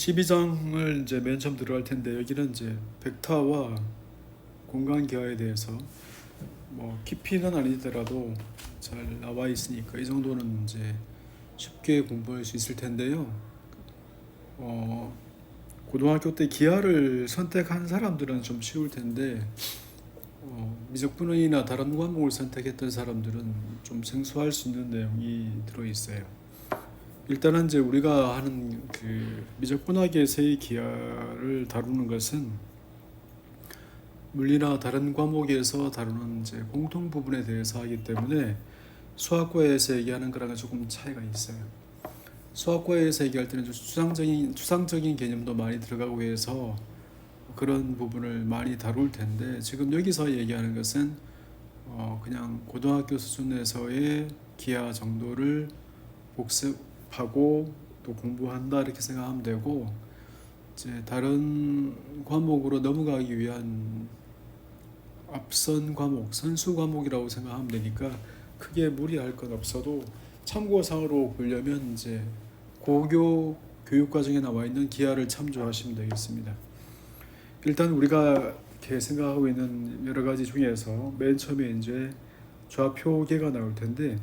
12장을 이제 맨 처음 들어갈 텐데 여기는 이제 벡터와 공간 기하에 대해서 뭐 깊이는 아니더라도 잘 나와 있으니까 이 정도는 이제 쉽게 공부할 수 있을 텐데요. 어, 고등학교 때 기하를 선택한 사람들은 좀 쉬울 텐데 어, 미적분이나 다른 과목을 선택했던 사람들은 좀 생소할 수 있는 내용이 들어 있어요. 일단은 이제 우리가 하는 그 미적분학에서의 기하를 다루는 것은 물리나 다른 과목에서 다루는 이제 공통 부분에 대해서 하기 때문에 수학과에서 얘기하는 거랑은 조금 차이가 있어요. 수학과에서 얘기할 때는 좀 추상적인 추상적인 개념도 많이 들어가고 해서 그런 부분을 많이 다룰 텐데 지금 여기서 얘기하는 것은 어 그냥 고등학교 수준에서의 기하 정도를 복습 하고 또 공부한다 이렇게 생각하면 되고 이제 다른 과목으로 넘어가기 위한 앞선 과목, 선수 과목이라고 생각하면 되니까 크게 무리할 건 없어도 참고상으로 보려면 이제 고교 교육 과정에 나와 있는 기하를 참조하시면 되겠습니다. 일단 우리가 이렇게 생각하고 있는 여러 가지 중에서 맨 처음에 이제 좌표계가 나올 텐데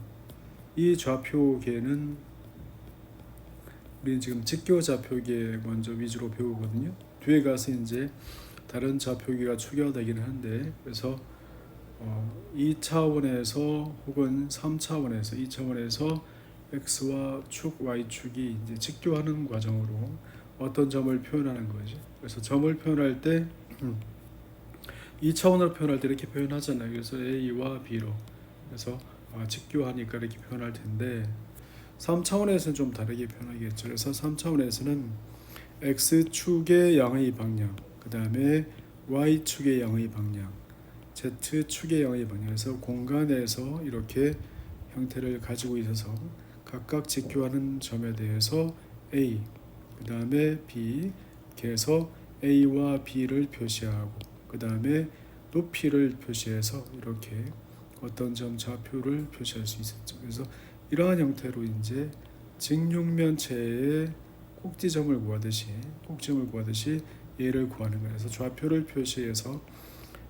이 좌표계는 우리는 지금 직교 좌표계 먼저 위주로 배우거든요. 뒤에 가서 이제 다른 좌표계가 추가되기는 한데 그래서 어, 2차원에서 혹은 3차원에서 2차원에서 x와 축 y축이 이제 직교하는 과정으로 어떤 점을 표현하는 거죠. 그래서 점을 표현할 때 2차원으로 표현할 때 이렇게 표현하잖아요. 그래서 a와 b로 그래서 아, 직교하니까 이렇게 표현할 텐데 3차원에서는 좀 다르게 표현하겠죠. 그래서 3차원에서는 x축의 양의 방향, 그 다음에 y축의 양의 방향, z축의 양의 방향에서 공간에서 이렇게 형태를 가지고 있어서 각각 직교하는 점에 대해서 a, 그 다음에 b, 그래서 a와 b를 표시하고 그 다음에 높이를 표시해서 이렇게 어떤 점 좌표를 표시할 수 있었죠. 그래서 이러한 형태로 이제 직육면체의 꼭지점을 구하듯이 꼭지점을 구하듯이 얘를 구하는 거예요. 그래서 좌표를 표시해서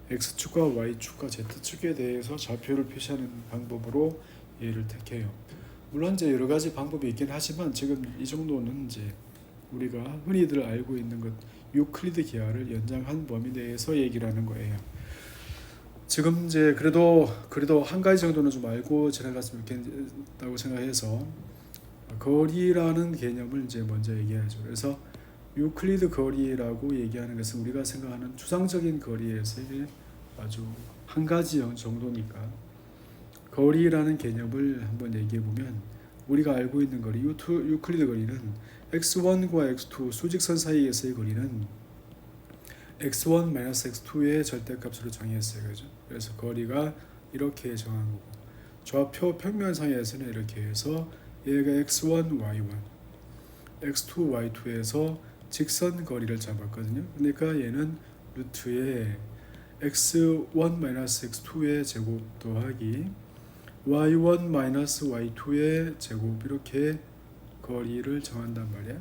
x축과 y축과 z축에 대해서 좌표를 표시하는 방법으로 얘를 택해요. 물론 이제 여러 가지 방법이 있긴 하지만 지금 이 정도는 이제 우리가 흔히들 알고 있는 것 유클리드 기하를 연장한 범위 내에서 얘기를 하는 거예요. 지금 이제 그래도 그래도 한 가지 정도는 좀 알고 지나갔으면 좋겠다고 생각해서 거리라는 개념을 이제 먼저 얘기하죠. 그래서 유클리드 거리라고 얘기하는 것은 우리가 생각하는 추상적인 거리에서의 아주 한 가지 정도니까 거리라는 개념을 한번 얘기해 보면 우리가 알고 있는 거리 유클리드 거리는 x1과 x2 수직선 사이에서의 거리는 x1 x2의 절대값으로 정했어요. 그죠? 그래서 거리가 이렇게 정한 거고 좌표 평면상에서는 이렇게 해서 얘가 x1 y1 x2 y2에서 직선 거리를 잡았거든요. 그러니까 얘는 루트에 x1 x2의 제곱 더하기 y1 y2의 제곱 이렇게 거리를 정한단 말이야.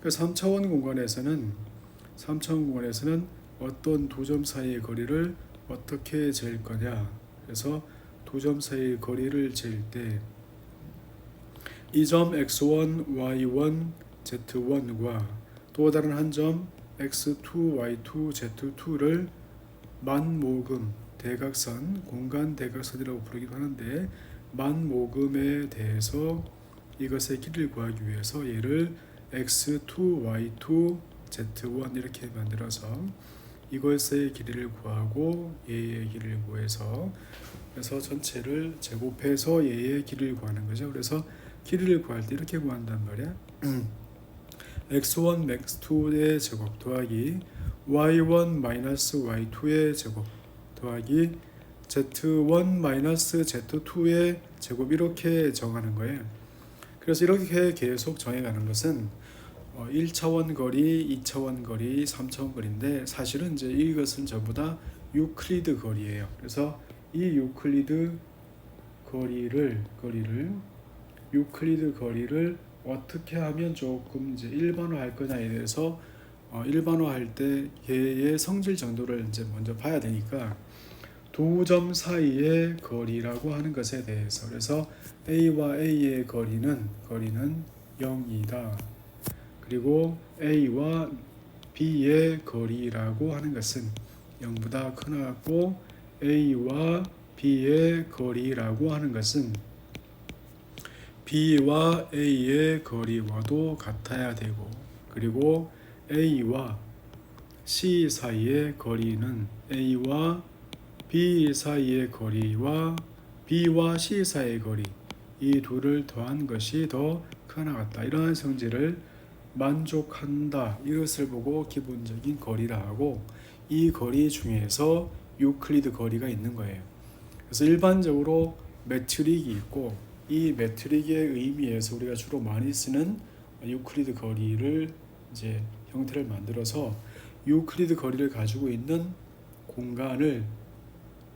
그 3차원 공간에서는 3차원 공간에서는 어떤 두 점 사이의 거리를 어떻게 잴 거냐. 그래서 두 점 사이의 거리를 잴 때 이 점 x1, y1, z1과 또 다른 한 점 x2, y2, z2를 만모금 대각선, 공간 대각선이라고 부르기도 하는데 만모금에 대해서 이것의 길이를 구하기 위해서 얘를 x2, y2, z1 이렇게 만들어서 이것의 길이를 구하고 얘의 길이를 구해서 그래서 전체를 제곱해서 얘의 길이를 구하는 거죠. 그래서 길이를 구할 때 이렇게 구한단 말이야. x1 x2의 제곱 더하기 y1 y2의 제곱 더하기 z1 z2의 제곱 이렇게 정하는 거예요. 그래서 이렇게 계속 정해가는 것은 1차원 거리, 2차원 거리, 3차원 거리인데 사실은 이제 이것은 전부 다 유클리드 거리예요. 그래서 이 유클리드 거리를 거리를 유클리드 거리를 어떻게 하면 조금 이제 일반화할 거냐에 대해서 어, 일반화할 때 얘의 성질 정도를 이제 먼저 봐야 되니까 두 점 사이의 거리라고 하는 것에 대해서 그래서 A와 A의 거리는 거리는 0이다. 그리고 A와 B의 거리라고 하는 것은 0보다 크나고 A와 B의 거리라고 하는 것은 B와 A의 거리와도 같아야 되고 그리고 A와 C 사이의 거리는 A와 B 사이의 거리와 B와 C 사이의 거리 이 둘을 더한 것이 더 크나 같다. 이러한 성질을 만족한다 이것을 보고 기본적인 거리라 하고 이 거리 중에서 유클리드 거리가 있는 거예요. 그래서 일반적으로 매트릭이 있고 이 매트릭의 의미에서 우리가 주로 많이 쓰는 유클리드 거리를 이제 형태를 만들어서 유클리드 거리를 가지고 있는 공간을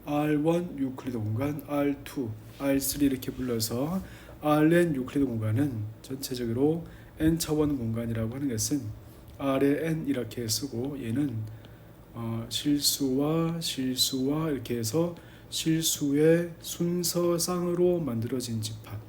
R1 유클리드 공간, R2, R3 이렇게 불러서 Rn 유클리드 공간은 전체적으로 n 차원 공간이라고 하는 것은 R의 n 이렇게 쓰고 얘는 어, 실수와 실수와 이렇게 해서 실수의 순서상으로 만들어진 집합.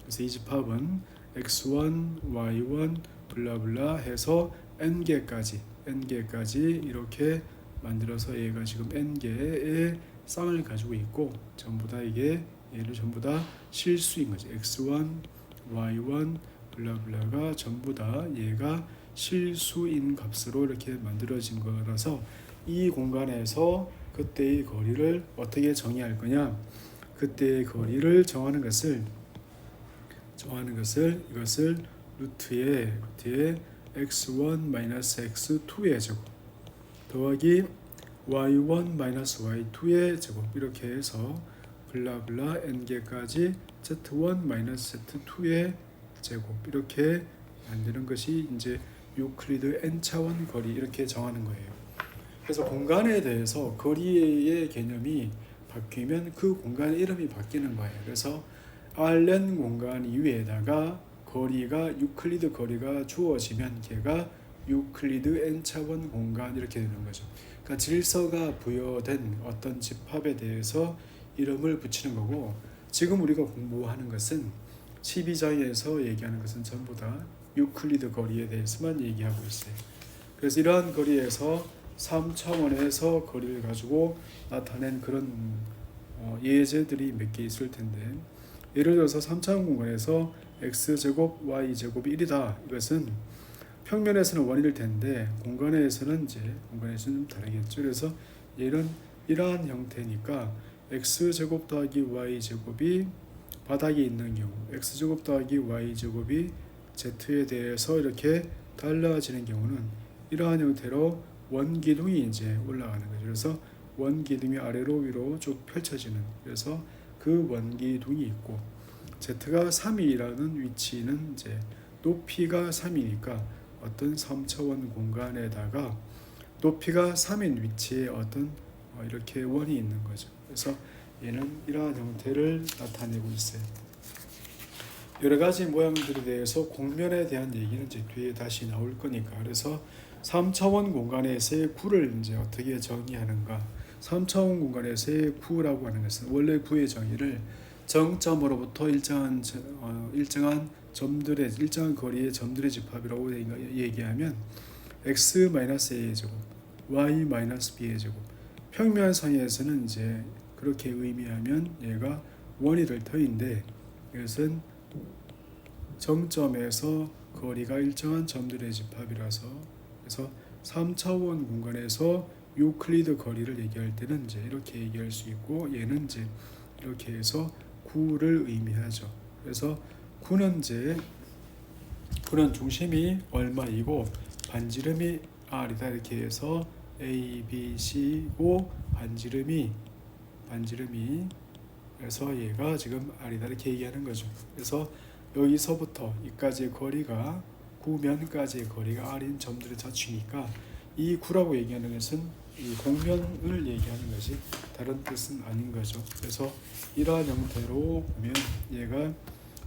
그래서 이 집합은 x1, y1, 블라블라 해서 n 개까지 n 개까지 이렇게 만들어서 얘가 지금 n 개의 쌍을 가지고 있고 전부 다 이게 얘를 전부 다 실수인 거죠. x1, y1, 블라블라가 전부 다 얘가 실수인 값으로 이렇게 만들어진 거라서 이 공간에서 그때의 거리를 어떻게 정의할 거냐? 그때의 거리를 정하는 것을 정하는 것을 이것을 루트에 루트에 x1 마이너스 x2의 제곱 더하기 y1 마이너스 y2의 제곱 이렇게 해서 블라블라 n 개까지 z1 마이너스 z2의 제곱 이렇게 만드는 것이 이제 유클리드 n 차원 거리 이렇게 정하는 거예요. 그래서 공간에 대해서 거리의 개념이 바뀌면 그 공간의 이름이 바뀌는 거예요. 그래서 Rn 공간 이외에다가 거리가 유클리드 거리가 주어지면 걔가 유클리드 n 차원 공간 이렇게 되는 거죠. 그러니까 질서가 부여된 어떤 집합에 대해서 이름을 붙이는 거고 지금 우리가 공부하는 것은 12장에서 얘기하는 것은 전부 다 유클리드 거리에 대해서만 얘기하고 있어요. 그래서 이러한 거리에서 3차원에서 거리를 가지고 나타낸 그런 어, 예제들이 몇 개 있을 텐데 예를 들어서 3차원 공간에서 x제곱 y제곱이 1이다. 이것은 평면에서는 원일 텐데 공간에서는 이제 공간에서는 좀 다르겠죠. 그래서 얘는 이러한 형태니까 x제곱 더하기 y제곱이 바닥에 있는 경우 x제곱 더하기 y제곱이 z에 대해서 이렇게 달라지는 경우는 이러한 형태로 원기둥이 이제 올라가는 거죠. 그래서 원기둥이 아래로 위로 쭉 펼쳐지는 그래서 그 원기둥이 있고 z가 3이라는 위치는 이제 높이가 3이니까 어떤 3차원 공간에다가 높이가 3인 위치에 어떤 어, 이렇게 원이 있는 거죠. 그래서 얘는 이러한 형태를 나타내고 있어요. 여러 가지 모양들에 대해서 공면에 대한 얘기는 이제 뒤에 다시 나올 거니까 그래서 3차원 공간에서의 구를 이제 어떻게 정의하는가? 3차원 공간에서의 구라고 하는 것은 원래 구의 정의를 정점으로부터 일정한 저- 어, 일정한 점들의 일정한 거리의 점들의 집합이라고 얘기하면 x a의 제곱, y b의 제곱. 평면상에서는 이제 그렇게 의미하면 얘가 원이 될 터인데 이것은 정점에서 거리가 일정한 점들의 집합이라서 그래서 3차원 공간에서 유클리드 거리를 얘기할 때는 이제 이렇게 얘기할 수 있고 얘는 이제 이렇게 해서 9를 의미하죠. 그래서 9는 이제 9는 중심이 얼마이고 반지름이 r이다 이렇게 해서 a, b, c고 반지름이 반지름이 그래서 얘가 지금 r이다 이렇게 얘기하는 거죠. 그래서 여기서부터 이까지의 거리가 구면까지의 거리가 r인 점들의 자취니까 이 구라고 얘기하는 것은 이 공면을 얘기하는 것이 다른 뜻은 아닌 거죠. 그래서 이러한 형태로 보면 얘가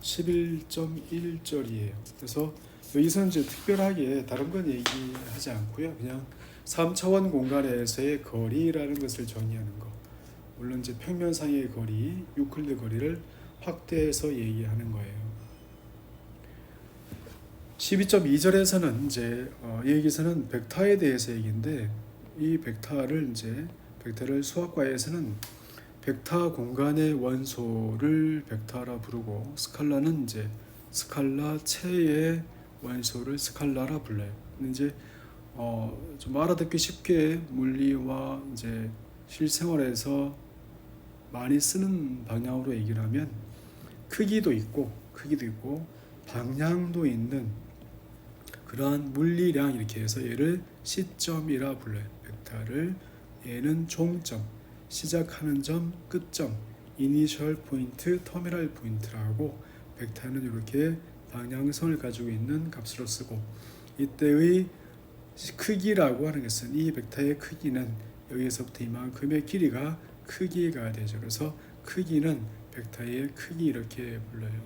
11.1절이에요. 그래서 여기서 이제 특별하게 다른 건 얘기하지 않고요. 그냥 3차원 공간에서의 거리라는 것을 정의하는 거. 물론 이제 평면상의 거리, 유클리드 거리를 확대해서 얘기하는 거예요. 12.2절에서는 이제 어, 여기서는 벡터에 대해서 얘기인데 이 벡터를 이제 벡터를 수학과에서는 벡터 공간의 원소를 벡터라 부르고 스칼라는 이제 스칼라 체의 원소를 스칼라라 불러요. 이제 어, 좀 알아듣기 쉽게 물리와 이제 실생활에서 많이 쓰는 방향으로 얘기를 하면 크기도 있고 크기도 있고 방향도 있는 그러한 물리량 이렇게 해서 얘를 시점이라 불러요. 벡터를 얘는 종점, 시작하는 점, 끝점, 이니셜 포인트, 터미널 포인트라고 벡터는 이렇게 방향성을 가지고 있는 값으로 쓰고 이때의 크기라고 하는 것은 이 벡터의 크기는 여기서부터 이만큼의 길이가 크기가 되죠. 그래서 크기는 벡터의 크기 이렇게 불러요.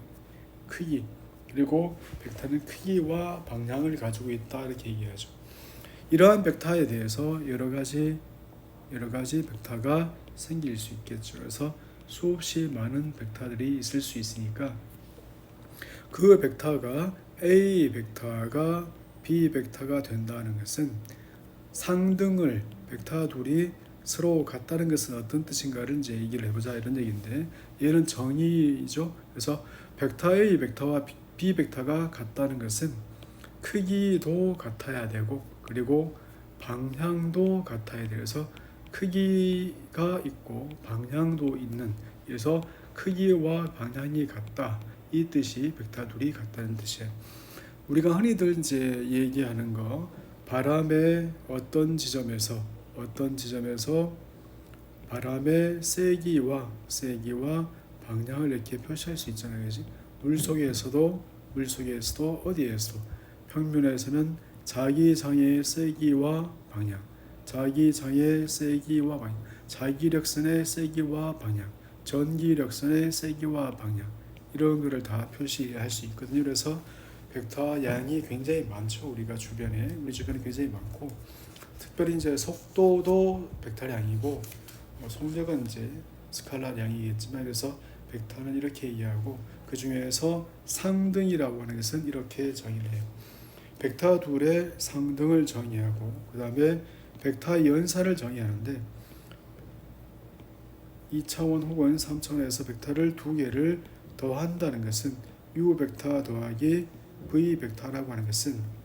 크기 그리고 벡터는 크기와 방향을 가지고 있다 이렇게 얘기하죠. 이러한 벡터에 대해서 여러 가지 여러 가지 벡터가 생길 수 있겠죠. 그래서 수없이 많은 벡터들이 있을 수 있으니까 그 벡터가 A 벡터가 B 벡터가 된다는 것은 상등을 벡터 둘이 서로 같다는 것은 어떤 뜻인가를 이제 얘기를 해보자 이런 얘기인데 얘는 정의이죠. 그래서 벡터 A 벡터와 B 벡터가 같다는 것은 크기도 같아야 되고 그리고 방향도 같아야 돼서 크기가 있고 방향도 있는 그래서 크기와 방향이 같다 이 뜻이 벡터 둘이 같다는 뜻이에요. 우리가 흔히들 이제 얘기하는 거 바람의 어떤 지점에서 어떤 지점에서 바람의 세기와 세기와 방향을 이렇게 표시할 수 있잖아요, 그지? 물 속에서도 물 속에서도 어디에서도 평면에서는 자기 장의 세기와 방향, 자기 장의 세기와 방향, 자기력선의 세기와 방향, 전기력선의 세기와 방향 이런 거를 다 표시할 수 있거든요. 그래서 벡터 양이 굉장히 많죠. 우리가 주변에 우리 주변에 굉장히 많고 특별히 이제 속도도 벡터 양이고 뭐 속력은 이제 스칼라 양이겠지만 그래서 벡터는 이렇게 이해하고 그 중에서 상등이라고 하는 것은 이렇게 정의를 해요. 벡터 둘의 상등을 정의하고 그 다음에 벡터 연산을 정의하는데 2차원 혹은 3차원에서 벡터를 두 개를 더한다는 것은 U 벡터 더하기 V 벡터라고 하는 것은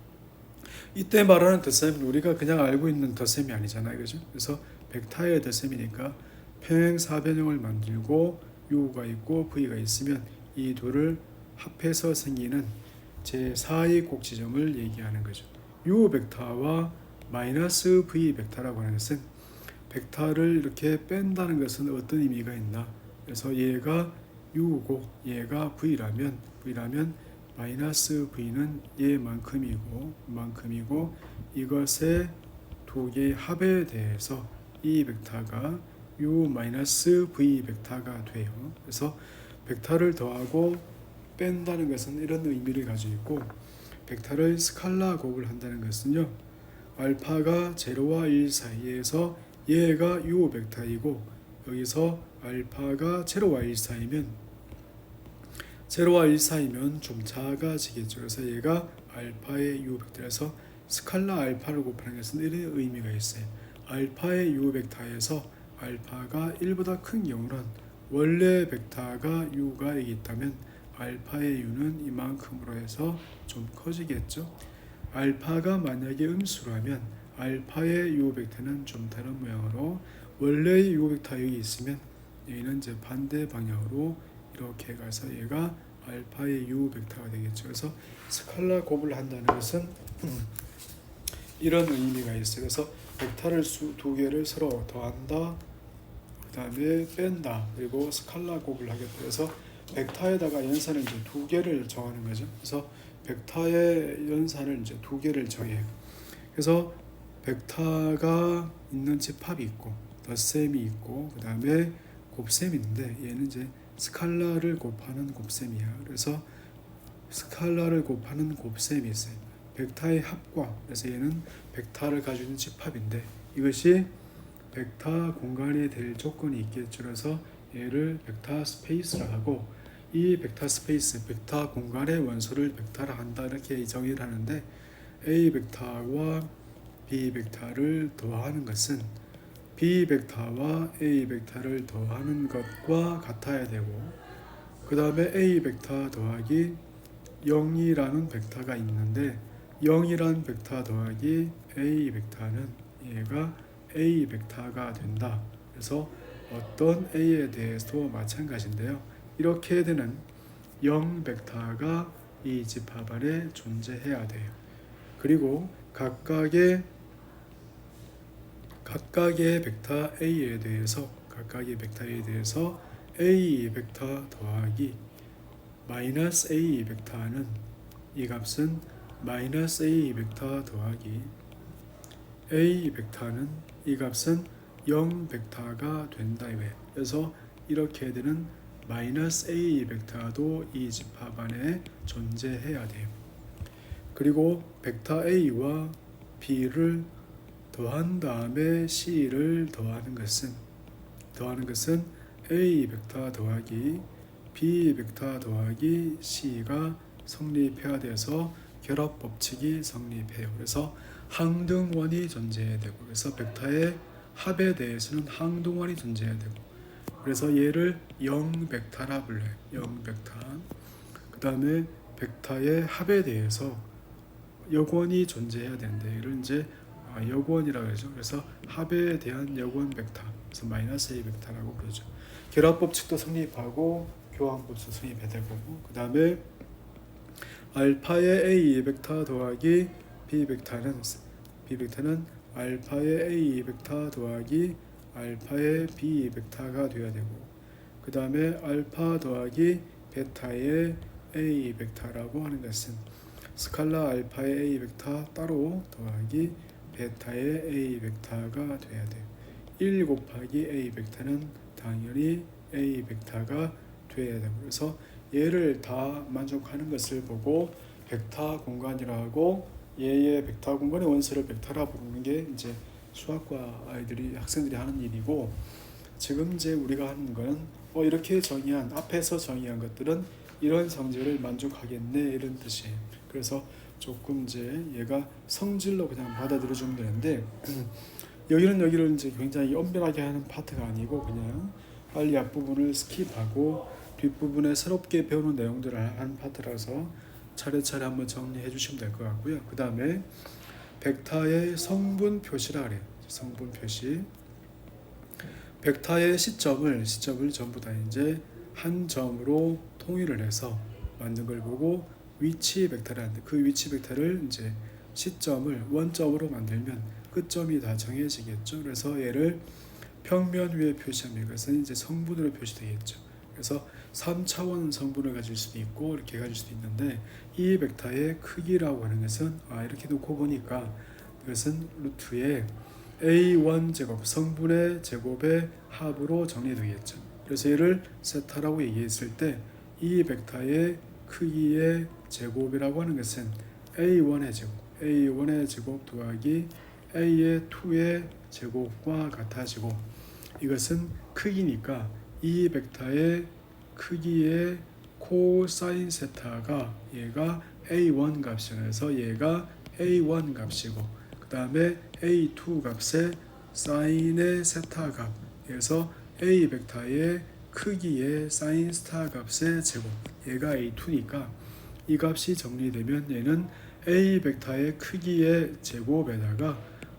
이때 말하는 덧셈 우리가 그냥 알고 있는 덧셈이 아니잖아요, 그죠? 그래서 벡터의 덧셈이니까 평행 사변형을 만들고 U가 있고 V가 있으면 이 둘을 합해서 생기는 제 4의 곡지점을 얘기하는 거죠. U 벡터와 마이너스 V 벡터라고 하는 것은 벡터를 이렇게 뺀다는 것은 어떤 의미가 있나? 그래서 얘가 U고 얘가 V라면 V라면 마이너스 V는 얘만큼이고 만큼이고 이것의 두 개의 합에 대해서 이 벡터가 U 마이너스 V 벡터가 돼요. 그래서 벡터를 더하고 뺀다는 것은 이런 의미를 가지고 있고 벡터를 스칼라 곱을 한다는 것은요. 알파가 제로와 1 사이에서 얘가 U 벡터이고 여기서 알파가 제로와 1 사이면 제로와 1 사이면 좀 작아지겠죠. 그래서 얘가 알파의 U 벡터에서 스칼라 알파를 곱하는 것은 이런 의미가 있어요. 알파의 U 벡터에서 알파가 1보다 큰 경우는 원래 벡터가 U가 있다면 알파의 U는 이만큼으로 해서 좀 커지겠죠. 알파가 만약에 음수라면 알파의 U 벡터는 좀 다른 모양으로 원래의 U 벡터 여기 있으면 얘는 이제 반대 방향으로 이렇게 가서 얘가 알파의 U 벡터가 되겠죠. 그래서 스칼라 곱을 한다는 것은 이런 의미가 있어요. 그래서 벡터를 수 두 개를 서로 더한다. 그 다음에 뺀다. 그리고 스칼라 곱을 하겠다. 그래서 벡터에다가 연산을 이제 두 개를 정하는 거죠. 그래서 벡터의 연산을 이제 두 개를 정해요. 그래서 벡터가 있는 집합이 있고 덧셈이 있고 그 다음에 곱셈인데 얘는 이제 스칼라를 곱하는 곱셈이야. 그래서 스칼라를 곱하는 곱셈이 있어요. 벡터의 합과 그래서 얘는 벡터를 가지고 있는 집합인데 이것이 벡터 공간이 될 조건이 있겠죠. 그래서 얘를 벡터 스페이스라 하고 이 벡터 스페이스, 벡터 공간의 원소를 벡터라 한다 이렇게 정의를 하는데 A 벡터와 B 벡터를 더하는 것은 B 벡터와 A 벡터를 더하는 것과 같아야 되고 그 다음에 A 벡터 더하기 0이라는 벡터가 있는데 0이라는 벡터 더하기 A 벡터는 얘가 A 벡터가 된다. 그래서 어떤 A에 대해서도 마찬가지인데요. 이렇게 되는 0 벡터가 이 집합 안에 존재해야 돼요. 그리고 각각의 각각의 벡터 A에 대해서 각각의 벡터에 대해서 A 벡터 더하기 마이너스 A 벡터는 이 값은 마이너스 A 벡터 더하기 A 벡터는 이 값은 0 벡터가 된다 이거예요. 그래서 이렇게 되는 마이너스 A 벡터도 이 집합 안에 존재해야 돼요. 그리고 벡터 A와 B를 더한 다음에 C를 더하는 것은 더하는 것은 A 벡터 더하기 B 벡터 더하기 C가 성립해야 돼서 결합 법칙이 성립해요. 그래서 항등원이 존재해야 되고 그래서 벡터의 합에 대해서는 항등원이 존재해야 되고 그래서 얘를 0 벡터라 불러요. 0 벡터. 그 다음에 벡터의 합에 대해서 여권이 존재해야 되는데 얘를 이제 아, 여권이라고 하죠. 그래서 합에 대한 여권 벡터. 그래서 마이너스 A 벡터라고 그러죠. 결합 법칙도 성립하고 교환 법칙도 성립해야 되고 그 다음에 알파의 A 벡터 더하기 B 벡터는 B 벡터는 알파의 A 벡터 더하기 알파의 B 벡터가 되어야 되고 그 다음에 알파 더하기 베타의 A 벡터라고 하는 것은 스칼라 알파의 A 벡터 따로 더하기 베타의 A 벡터가 돼야 돼요. 1 곱하기 A 벡터는 당연히 A 벡터가 돼야 되고 그래서 얘를 다 만족하는 것을 보고 벡터 공간이라 하고 얘의 벡터 공간의 원소를 벡터라 부르는 게 이제 수학과 아이들이 학생들이 하는 일이고 지금 이제 우리가 하는 거는 어 이렇게 정의한 앞에서 정의한 것들은 이런 성질을 만족하겠네 이런 뜻이에요. 그래서 조금 이제 얘가 성질로 그냥 받아들여 주면 되는데 여기는 여기를 이제 굉장히 엄밀하게 하는 파트가 아니고 그냥 빨리 앞부분을 스킵하고 뒷부분에 새롭게 배우는 내용들을 한 파트라서 차례차례 한번 정리해 주시면 될 것 같고요. 그 다음에 벡터의 성분 표시라 그래요. 성분 표시. 벡터의 시점을 시점을 전부 다 이제 한 점으로 통일을 해서 만든 걸 보고 위치 벡터라는데 그 위치 벡터를 이제 시점을 원점으로 만들면 끝점이 다 정해지겠죠. 그래서 얘를 평면 위에 표시하면 이것은 이제 성분으로 표시되겠죠. 그래서 3차원 성분을 가질 수도 있고 이렇게 가질 수도 있는데 이 벡터의 크기라고 하는 것은 아 이렇게 놓고 보니까 이것은 루트의 a1 제곱 성분의 제곱의 합으로 정리되겠죠. 그래서 얘를 세타라고 얘기했을 때 이 벡터의 크기의 제곱이라고 하는 것은 a1의 제곱, a1의 제곱 더하기 a의 2의 제곱과 같아지고 이것은 크기니까 이 벡터의 크기의 코사인 세타가 얘가 a1 값이라서 얘가 a1 값이고 그 다음에 a2 값의 사인의 세타 값에서 a 벡터의 크기의 사인 스타 값의 제곱 얘가 a2니까 이 값이 정리되면 얘는 a 벡터의 크기의 제곱에다가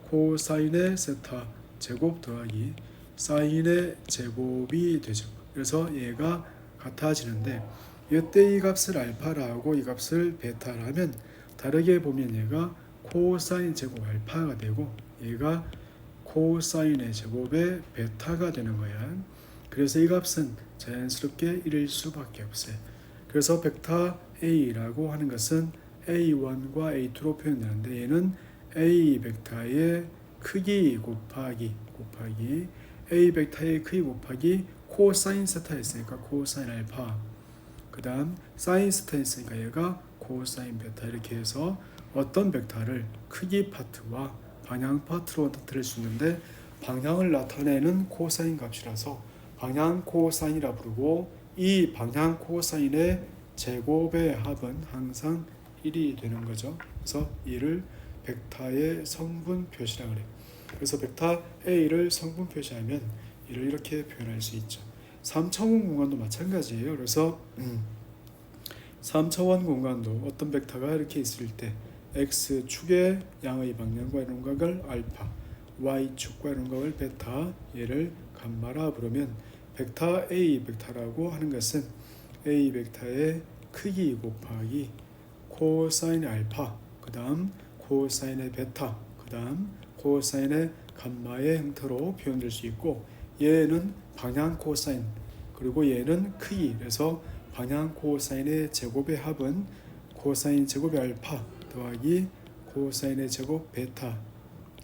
코사인의 세타 제곱 더하기 사인의 제곱이 되죠. 그래서 얘가 같아지는데 이때 이 값을 알파라고 이 값을 베타라면 다르게 보면 얘가 코사인 제곱 알파가 되고 얘가 코사인의 제곱의 베타가 되는 거야. 그래서 이 값은 자연스럽게 1일 수밖에 없어요. 그래서 벡터 A라고 하는 것은 A1과 A2로 표현되는데 얘는 A 벡터의 크기 곱하기 곱하기 A 벡터의 크기 곱하기 코사인 세타 있으니까 코사인 알파. 그 다음 사인 세타 있으니까 얘가 코사인 베타. 이렇게 해서 어떤 벡터를 크기 파트와 방향 파트로 나타낼 수 있는데 방향을 나타내는 코사인 값이라서 방향 코사인이라 부르고 이 방향 코사인의 제곱의 합은 항상 1이 되는 거죠. 그래서 이를 벡터의 성분 표시라 그래요. 그래서 벡터 A를 성분 표시하면 이를 이렇게 표현할 수 있죠. 3차원 공간도 마찬가지예요. 그래서 음, 3차원 공간도 어떤 벡터가 이렇게 있을 때 x 축의 양의 방향과 이론각을 알파, y 축과 이론각을 베타, 얘를 감마라 부르면 벡터 A 벡터라고 하는 것은 A 벡터의 크기 곱하기 코사인 알파, 그 다음 코사인의 베타, 그 다음 코사인의 감마의 형태로 표현될 수 있고 얘는 방향 코사인 그리고 얘는 크기. 그래서 방향 코사인의 제곱의 합은 코사인 제곱의 알파 더하기 코사인의 제곱 베타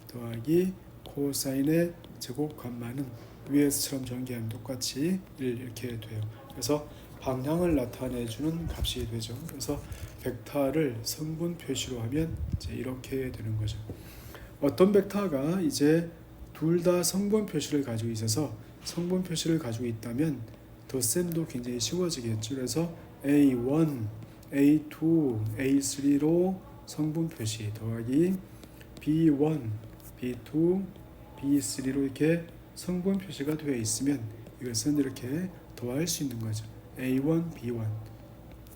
더하기 코사인의 제곱 감마는 위에서처럼 전개하면 똑같이 1 이렇게 돼요. 그래서 방향을 나타내 주는 값이 되죠. 그래서 벡터를 성분 표시로 하면 이제 이렇게 되는 거죠. 어떤 벡터가 이제 둘 다 성분 표시를 가지고 있어서 성분 표시를 가지고 있다면 덧셈도 굉장히 쉬워지겠죠. 그래서 A1, A2, A3로 성분 표시 더하기 B1, B2, B3로 이렇게 성분 표시가 되어 있으면 이것은 이렇게 더할 수 있는 거죠. A1, B1,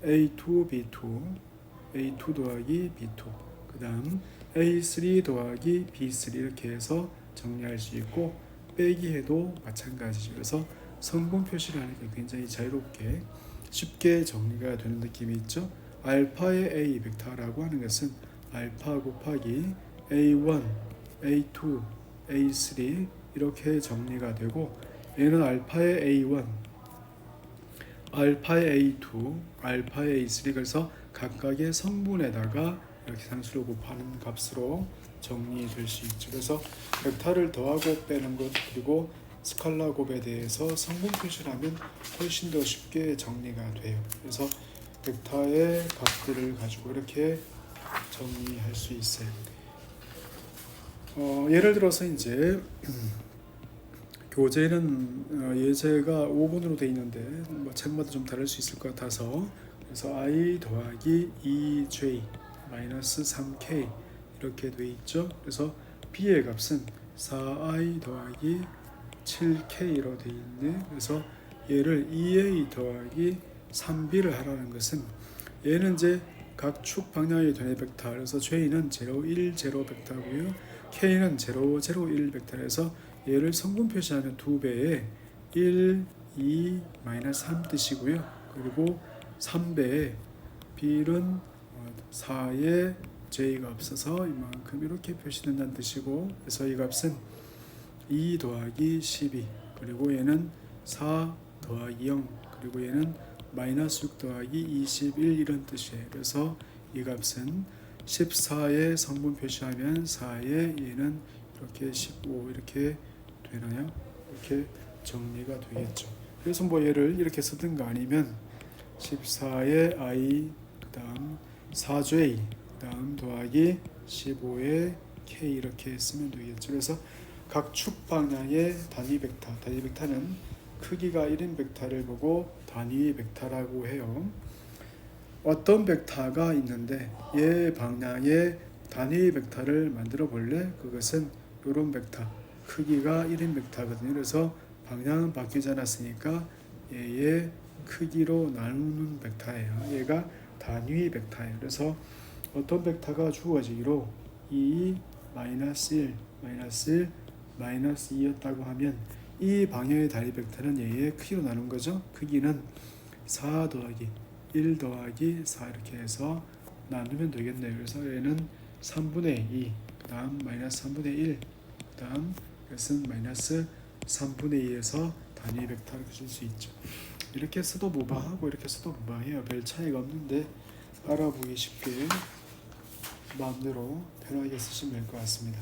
A2, B2, A2 더하기 B2, 그 다음 A3 더하기 B3 이렇게 해서 정리할 수 있고 빼기 해도 마찬가지죠. 그래를 성분 표시를 하니까 굉장히 자유롭게 쉽게 정리가 되는 느낌이 있죠. 알파의 A 벡터라고 하는 것은 알파 곱하기 A1, A2, A3 이렇게 정리가 되고 얘는 알파의 A1, 알파의 A2, 알파의 A3 그래서 각각의 성분에다가 이렇게 상수를 곱하는 값으로 정리될 수 있죠. 그래서 벡터를 더하고 빼는 것 그리고 스칼라 곱에 대해서 성분 표시를 하면 훨씬 더 쉽게 정리가 돼요. 그래서 벡터의 값들을 가지고 이렇게 정리할 수 있어요. 어, 예를 들어서 이제 교재는 어, 예제가 5분으로 돼 있는데 뭐 책마다 좀 다를 수 있을 것 같아서 그래서 i 더하기 2j 마이너스 3k 이렇게 돼 있죠. 그래서 b의 값은 4i 더하기 7k로 돼 있네. 그래서 얘를 2a 더하기 3b를 하라는 것은 얘는 이제 각축 방향이 되는 벡터 그래서 j는 0, 1, 0 벡터고요. K는 0, 0, 1 벡터에서 얘를 성분 표시하면 두 배에 1, 2, 마이너스 3 뜻이고요. 그리고 3배에 b는 4에 j가 없어서 이만큼 이렇게 표시된다는 뜻이고 그래서 이 값은 2 더하기 12 그리고 얘는 4 더하기 0 그리고 얘는 마이너스 6 더하기 21 이런 뜻이에요. 그래서 이 값은 14의 성분 표시하면 4의 얘는 이렇게 15 이렇게 되나요? 이렇게 정리가 되겠죠. 그래서 뭐 얘를 이렇게 쓰든가 아니면 14의 i 그다음 4j 그다음 더하기 15의 k 이렇게 쓰면 되겠죠. 그래서 각 축 방향의 단위 벡터, 단위 벡터는 크기가 1인 벡터를 보고 단위 벡터라고 해요. 어떤 벡터가 있는데 얘 방향의 단위 벡터를 만들어 볼래? 그것은 이런 벡터 크기가 1인 벡터거든요. 그래서 방향은 바뀌지 않았으니까 얘의 크기로 나누는 벡터예요. 얘가 단위 벡터예요. 그래서 어떤 벡터가 주어지기로 2 마이너스 1 마이너스 1 마이너스 2였다고 하면 이 방향의 단위 벡터는 얘의 크기로 나눈 거죠. 크기는 4 더하기 1 더하기 4 이렇게 해서 나누면 되겠네요. 그래서 얘는 3분의 2, 그 다음 마이너스 3분의 1, 그 다음 이것은 마이너스 3분의 2에서 단위 벡터를 쓸수 있죠. 이렇게 써도 무방하고 이렇게 써도 무방해요. 별 차이가 없는데 알아보기 쉽게 마음대로 편하게 쓰시면 될 것 같습니다.